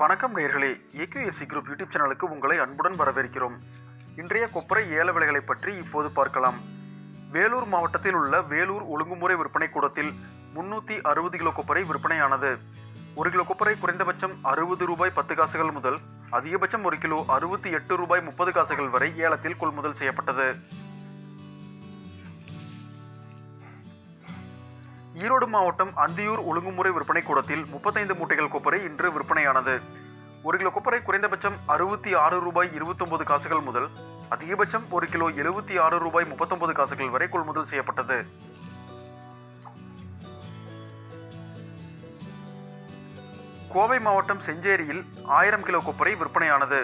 வணக்கம் நேர்களே. AKSC group YouTube சேனலுக்கு உங்களை அன்புடன் வரவேற்கிறோம். இன்றைய கொப்பரை ஏல விலைகளை பற்றி இப்போது பார்க்கலாம். வேலூர் மாவட்டத்தில் உள்ள வேலூர் ஒழுங்குமுறை விற்பனை கூடத்தில் முன்னூற்றி அறுபது கிலோ கொப்பரை விற்பனையானது. ஒரு கிலோ கொப்பரை குறைந்தபட்சம் அறுபது ரூபாய் பத்து காசுகள் முதல் அதிகபட்சம் ஒரு கிலோ அறுபத்தி எட்டு ரூபாய் முப்பது காசுகள் வரை ஏலத்தில் கொள்முதல் செய்யப்பட்டது. ஈரோடு மாவட்டம் அந்தியூர் ஒழுங்குமுறை விற்பனை கூடத்தில் முப்பத்தைந்து மூட்டைகள் கொப்பரை இன்று விற்பனையானது. ஒரு கிலோ கொப்பரை குறைந்தபட்சம் அறுபத்தி ஆறு ரூபாய் இருபத்தொன்பது காசுகள் முதல் அதிகபட்சம் ஒரு கிலோ எழுபத்தி ஆறு ரூபாய் முப்பத்தொன்பது காசுகள் வரை கொள்முதல் செய்யப்பட்டது. கோவை மாவட்டம் செஞ்சேரியில் ஆயிரம் கிலோ கொப்பரை விற்பனையானது.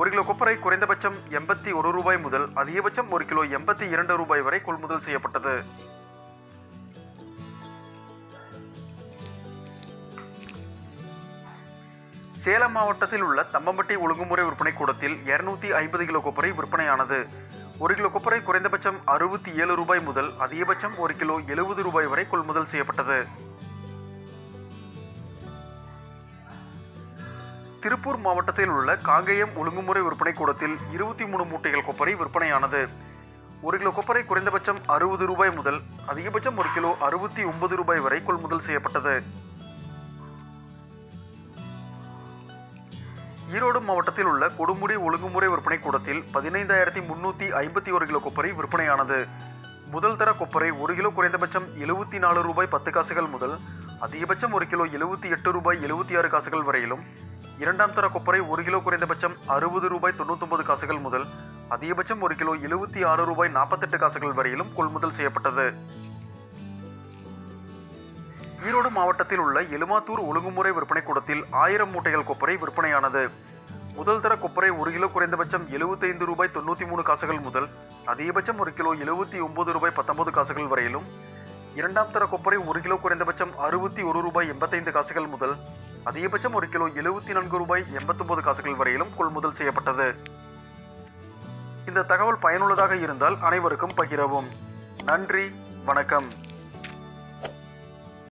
ஒரு கிலோ கொப்பரை குறைந்தபட்சம் எண்பத்தி ஒரு ரூபாய் முதல் அதிகபட்சம் ஒரு கிலோ எண்பத்தி இரண்டு ரூபாய் வரை கொள்முதல் செய்யப்பட்டது. சேலம் மாவட்டத்தில் உள்ள தம்பம்பட்டி ஒழுங்குமுறை விற்பனை கூடத்தில் இருநூத்தி ஐம்பது கிலோ கொப்பரை விற்பனையானது. ஒரு கிலோ கொப்பரை குறைந்தபட்சம் அறுபத்தி ஏழு ரூபாய் முதல் அதிகபட்சம் ஒரு கிலோ எழுபது ரூபாய் வரை கொள்முதல் செய்யப்பட்டது. திருப்பூர் மாவட்டத்தில் உள்ள காங்கேயம் ஒழுங்குமுறை விற்பனை கூடத்தில் இருபத்தி மூணு மூட்டைகள் கொப்பரை விற்பனையானது. ஒரு கிலோ கொப்பரை குறைந்தபட்சம் அறுபது ரூபாய் முதல் அதிகபட்சம் ஒரு கிலோ அறுபத்தி ஒன்பது ரூபாய் வரை கொள்முதல் செய்யப்பட்டது. ஈரோடு மாவட்டத்தில் உள்ள கொடுமுடி ஒழுங்குமுறை விற்பனை கூடத்தில் பதினைந்தாயிரத்தி முன்னூற்றி ஐம்பத்தி ஒரு கிலோ கொப்பரை விற்பனையானது. முதல் தர கொப்பரை ஒரு கிலோ குறைந்தபட்சம் எழுபத்தி நாலு ரூபாய் பத்து காசுகள் முதல் அதிகபட்சம் ஒரு கிலோ எழுபத்தி எட்டு ரூபாய் எழுபத்தி ஆறு காசுகள் வரையிலும் இரண்டாம் தர கொப்பரை ஒரு கிலோ குறைந்தபட்சம் அறுபது ரூபாய் தொண்ணூத்தொன்பது காசுகள் முதல் அதிகபட்சம் ஒரு கிலோ எழுபத்தி ஆறு ரூபாய் நாற்பத்தெட்டு காசுகள் வரையிலும் கொள்முதல் செய்யப்பட்டது. ஈரோடு மாவட்டத்தில் உள்ள எலுமாத்தூர் ஒழுங்குமுறை விற்பனை கூடத்தில் ஆயிரம் மூட்டைகள் கொப்பரை விற்பனையானது. முதல் தர கொப்பரை ஒரு கிலோ குறைந்தபட்சம் எழுபத்தைந்து ரூபாய் தொண்ணூற்றி மூணு காசுகள் முதல் அதிகபட்சம் ஒரு கிலோ எழுபத்தி ஒன்பது ரூபாய் பத்தொன்பது காசுகள் வரையிலும். இரண்டாம் தர கொப்பரை ஒரு கிலோ குறைந்தபட்சம் அறுபத்தி ஒரு ரூபாய் எண்பத்தைந்து காசுகள் முதல் அதிகபட்சம் ஒரு கிலோ எழுபத்தி நான்கு ரூபாய் எண்பத்தொன்பது காசுகள் வரையிலும் கொள்முதல் செய்யப்பட்டது. இந்த தகவல் பயனுள்ளதாக இருந்தால் அனைவருக்கும் பகிரவும். நன்றி வணக்கம்.